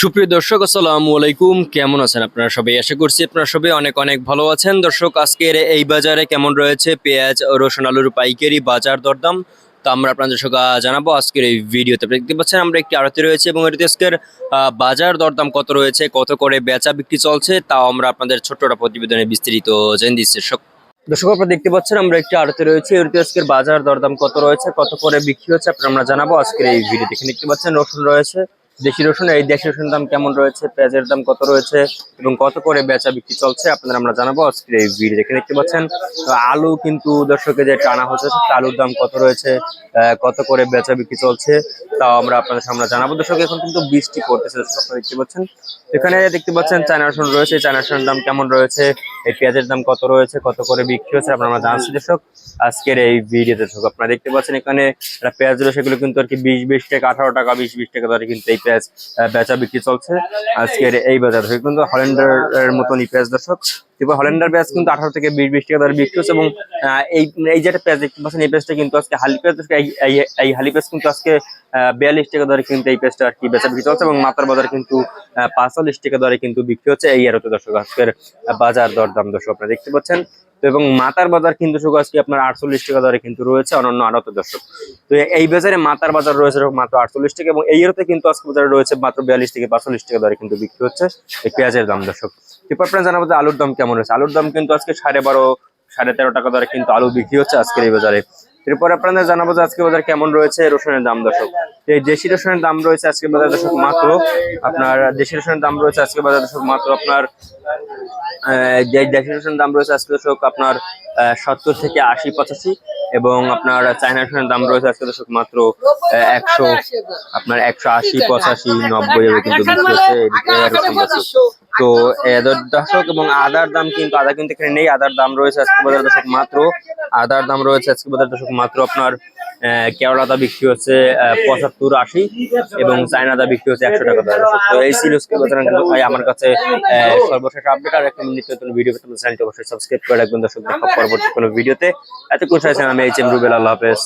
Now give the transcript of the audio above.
সুপ্রিয় দর্শক আসসালামু আলাইকুম। কেমন আছেন আপনারা সবাই? আশা করছি আপনারা সবাই অনেক অনেক ভালো আছেন। দর্শক আজকের এই বাজারে কেমন রয়েছে? পেঁয়াজ রসুন আলুর পাইকারি বাজার দরদাম। তো আমরা আপনাদের আহ, জানাব আজকের এই ভিডিওতে। দেখতে পাচ্ছেন আমরা একটি আড়তে রয়েছে এবং এটিতে আজকের বাজার দরদাম কত রয়েছে? কত করে বেচা বিক্রি চলছে? তাও আমরা আপনাদের ছোট্ট একটা প্রতিবেদনে বিস্তারিত জেনে দিচ্ছি। দর্শক আপনারা দেখতে পাচ্ছেন আমরা একটি আড়তে রয়েছে। এটিতে আজকের বাজার দরদাম কত রয়েছে? কত করে বিক্রি হচ্ছে? আপনারা আমরা জানাব আজকের এই ভিডিওতে। এখানে দেখতে পাচ্ছেন রসুন রয়েছে দেশি রসুন, এই দেশি রসুন দাম কেমন রয়েছে? পেঁয়াজের দাম কত রয়েছে? এবং কত করে বেচা বিক্রি চলছে? আপনাদের আমরা জানাব আজকের এই ভিডিও এখানে দেখতে পাচ্ছেন আলু কিন্তু দর্শকের যে টানা হচ্ছে আলুর দাম কত রয়েছে? কত করে বেচা বিক্রি চলছে? তাও আমরা আপনাদের সামনে জানাব। দর্শক, এখন কিন্তু বৃষ্টি পড়তেছে। দর্শক, আপনারা দেখতে পাচ্ছেন, এখানে দেখতে পাচ্ছেন চায়না রসুন রয়েছে। চায়না রসুনের দাম কেমন রয়েছে? এই পেঁয়াজের দাম কত রয়েছে? কত করে বিক্রি হচ্ছে? আপনারা আমরা জানাচ্ছি দর্শক, আজকের এই ভিডিও দর্শক, আপনারা দেখতে পাচ্ছেন এখানে পেঁয়াজ রয়েছে সেগুলো কিন্তু আর কি বিশ বিশ টাকা আঠারো টাকা, বিশ বিশ টাকা ধরে কিন্তু এই পেঁয়াজ বেচা বিক্রি চলছে। আজকের এই বাজার থেকে কিন্তু হল্যান্ডার এর মতন পেঁয়াজ দর্শক এবার হল্যান্ডার পেঁয়াজ কিন্তু আঠারো থেকে বিশ বিশ টাকা ধরে বিক্রি হচ্ছে এবং এই এই যেটা পেঁয়াজ দেখতে পাচ্ছেন, এই পেঁয়াজটা কিন্তু আজকে হালি এই- হালি পেঁয়াজ কিন্তু আজকে বিয়াল্লিশ টাকা দরে কিন্তু এই পেঁয়াজটা আর কি বেচা বিক্রি চলছে এবং মাতার বাজার কিন্তু পাঁচচল্লিশ টাকা দরে কিন্তু বিক্রি হচ্ছে এই আরতে দর্শক। আজকের বাজার দরদাম দর্শক, আপনারা দেখতে পাচ্ছেন। তো এবং মাতার বাজার কিন্তু শুধু আজকে আপনার আটচল্লিশ টাকা দরে কিন্তু রয়েছে অন্যান্য আড়ত দর্শক। তো এই বাজারে মাতার বাজার রয়েছে মাত্র আটচল্লিশ টাকা এবং এই আড়তে কিন্তু আজকে বাজারে রয়েছে মাত্র বিয়াল্লিশ থেকে পাঁচচল্লিশ টাকা দরে কিন্তু বিক্রি হচ্ছে এই পেঁয়াজের দাম, দর্শক। এরপর আপনারা জানাব যে আলুর দাম কেমন রয়েছে। আলুর দাম কিন্তু আজকে সাড়ে বারো, সাড়ে তেরো টাকা দরে কিন্তু আলু বিক্রি হচ্ছে আজকের এই বাজারে। এরপর আপনাদের জানাব যে আজকে বাজার কেমন রয়েছে রসুনের দাম, দর্শক। এই দেশি রসুনের দাম রয়েছে আজকে বাজার, দর্শক, মাত্র আপনার দেশি রসুনের দাম রয়েছে আজকে বাজার, দর্শক, মাত্র আপনার যে রসুনের দাম রয়েছে আজকে দর্শক, আপনার সত্তর থেকে আশি, পঁচাশি, এবং আপনার চায়না দাম রয়েছে আজকে দর্শক মাত্র একশো, আপনার একশো আশি, পঁচাশি, নব্বই কিন্তু তো দর্শক, এবং আদার দাম কিন্তু, আদা কিন্তু এখানে নেই, আদার দাম রয়েছে আজকে বাজার দর্শক মাত্র, আদার দাম রয়েছে আজকে বাজার দর্শক মাত্র আপনার আহ, কেওড়া দা বিক্রি হচ্ছে পঁচাত্তর আশি এবং চায়না দা বিক্রি হচ্ছে একশো টাকা তো এই বাজার ভাই আমার কাছে সর্বশেষ আপডেট আর একটা নিত্য নতুন ভিডিও চ্যানেলটি অবশ্যই সাবস্ক্রাইব করে রাখবেন। দর্শক পরবর্তী কোনো ভিডিওতে এতক্ষণ চাইছেন আমি এইচ এম রুবেল আল্লাহ হাফেজ।